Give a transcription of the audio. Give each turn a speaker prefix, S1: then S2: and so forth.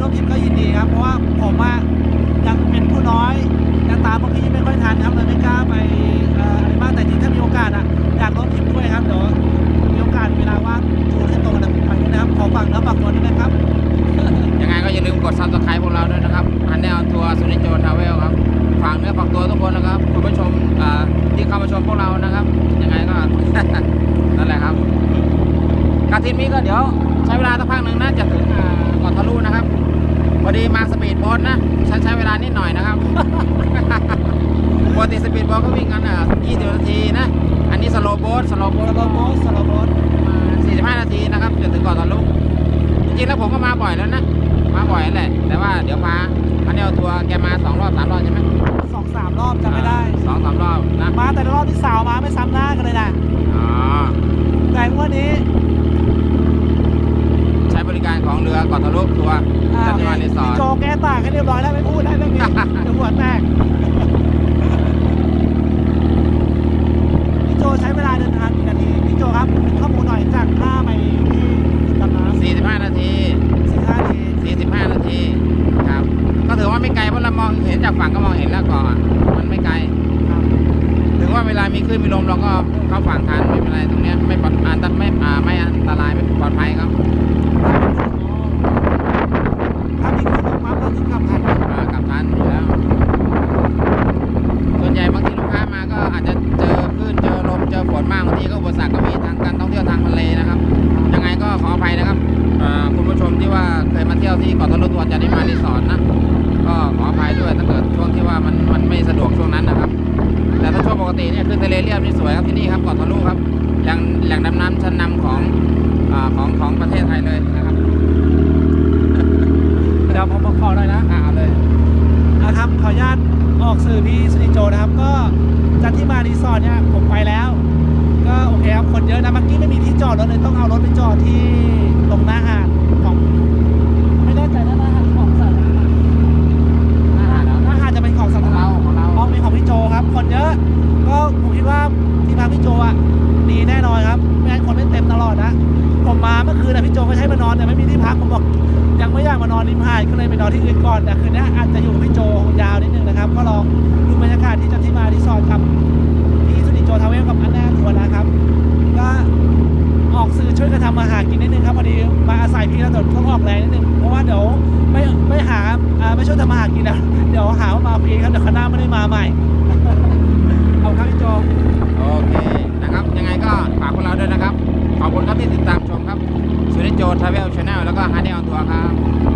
S1: ร่วมทริปก็ยินดีครับ เพราะว่าผมว่ายังเป็นผู้น้อยยังตาบางที่ไม่ค่อยทันครับเลยไม่กล้าไปอะไรมากแต่จริงถ้ามีโอกาสอะอยากร่คิปด้วยครับเดี๋ยวมีโอกาสเวลาว่างจูนให้ตรงกันไปด้วยนะครับขอฝากแล้วฝากตัวด้วยนะครับ
S2: ยังไงก็อย่าลืมกด subscribe พวกเราด้วยนะครับฮันแนวทัวร์สุนิโจทาวเวลครับ ฝากเนื้อฝากตัวทุกคนนะครับ คุณผู้ชมที่เข้ามาชมพวกเรานะครับ กาทินนี้ก็เดี๋ยวใช้เวลาสักพักหนึ่งน่าจะถึงอ่าเกาะทะลุนะครับพอดีมาสปีดโบ๊ทนะใช้ใช้เวลานิดหน่อยนะครับปกติสปีดโบ๊ทก็วิ่งกันอะ20นาทีนะ อันนี้สโลว์โบ๊ทสโลว์โบ๊สทโลโบส
S1: สโลโบส
S2: 45นาทีนะครับจนถึงเกาะทะลุจริงๆแล้วผมก็มาบ่อยแล้วนะมาบ่อยแหละแต่ว่าเดี๋ยวพาอันนี้เอาทัวร์แกมาสองรอบสามรอบใช่ไหม
S1: สองสามรอบจำไม่ได้
S2: สองสามรอบนะ
S1: มาแต่ละรอบที่สาวมาไม่ซ้ำหน้ากันเลยนะ
S2: อ๋อ
S1: แต่งวันนี้
S2: ใช้บริการข องเรือเกาะทะลุทัวร์
S1: อ่าจันทวารีสอพี่ร์ทโจแก้ต่างให้เรียบร้อยแล้วไม่พูดได้เรื่องนี้เดี๋ยวหัวแตกพี่โจใช้เวลาเดินทางกี่นาทีพี่โจครับข้อมูลหน่อยจากท่าไปที่ดำน้ำ
S2: 45 นาที
S1: สี่ห้านาที
S2: 45 นาทีครับ ก็ถือว่าไม่ไกลเพราะเรามองเห็นจากฝั่งก็มองเห็นแล้วเก่อนมันไม่ไกล
S1: ครับ
S2: ถึงว่าเวลามีคลื่นมีลมเราก็เข้าฝั่งทันไม่เป็นไรตรงเนี้ยไม่ปลอดอันตไม่อ่าไม่อันตรายไม่ปลอดภัยครับ
S1: ถ้ามีคนลงปั๊บเราถึงขับทันนะ
S2: อ่ากลับทันอยู่แล้ว ส่วนใหญ่บางทีลูกค้ามาก็อาจจะเจอคลื่นเจอลมเจอฝนมากบางทีก็อุปสรรคก็มีทางการท่องเที่ยวทางทะเลนะครับ ยังไงก็ขออภัยนะครับเอ่อคุณผู้ชมที่ว่าเคยมาเที่ยวที่เกาะทะลุตัวจันทิมารีสอร์ทนะ ก็ขออภัยด้วยถ้าเกิดช่วงที่ว่ามันมันไม่สะดวกช่วงนั้นนะครับ แต่ถ้าช่วงปกติเนี่ยขึ้นทะเลเรียบนี่สวยครับที่นี่ครับเกาะทะลุครับแหล่งแหล่งดำน้ำชั้นนำของอ่าของของประเทศไทยเลยนะครับ
S1: เดี๋ยวผมขอหน่อยนะ
S2: อ่าเอาเลย
S1: นะครับขออนุญาตออกสื่อพี่สุนิโจนะครับ ก็จัดที่มารีสอร์ทเนี่ยผมไปแล้ว ก็โอเคครับคนเยอะนะเมื่อกี้ไม่มีที่จอดรถเลยต้องเอารถไปจอดที่ตรงหน้าหาด อนแต่ไม่มีที่พักผมบอกยังไม่อยากมานอนริมหาดก็เลยไปนอนที่อื่นก่อนแต่คืนนี้อาจจะอยู่พี่โจยาวนิดนึงนะครับ ก็ลองดูบรรยากาศที่จันทิมารีสอร์ทกับพี่สุนิโจทาวเวลกับอันแน่ทัวร์นะครับ ก็ออกสื่อช่วยกันทำมาหากินนิดนึงครับพอดีมาอาศัยพี่แล้วเดี๋ยวต้องออกแรงนิดนึงเพราะว่าเดี๋ยวไม่ไม่หาอ่าไม่ช่วยทำมาหากินนะเดี๋ยวหาว่ามาฟรีครับเดี๋ยวคณะไม่ได้มาใหม่เอาครับพี่โจ
S2: โอเคนะครับ ยังไงก็ฝากพวกเรา ด้วยนะครับขอบคุณครับที่ติดตามชมครับสุนิจโจทราเวลชาแนลแล้วก็ฮาร์ดเดลทัวร์ครับ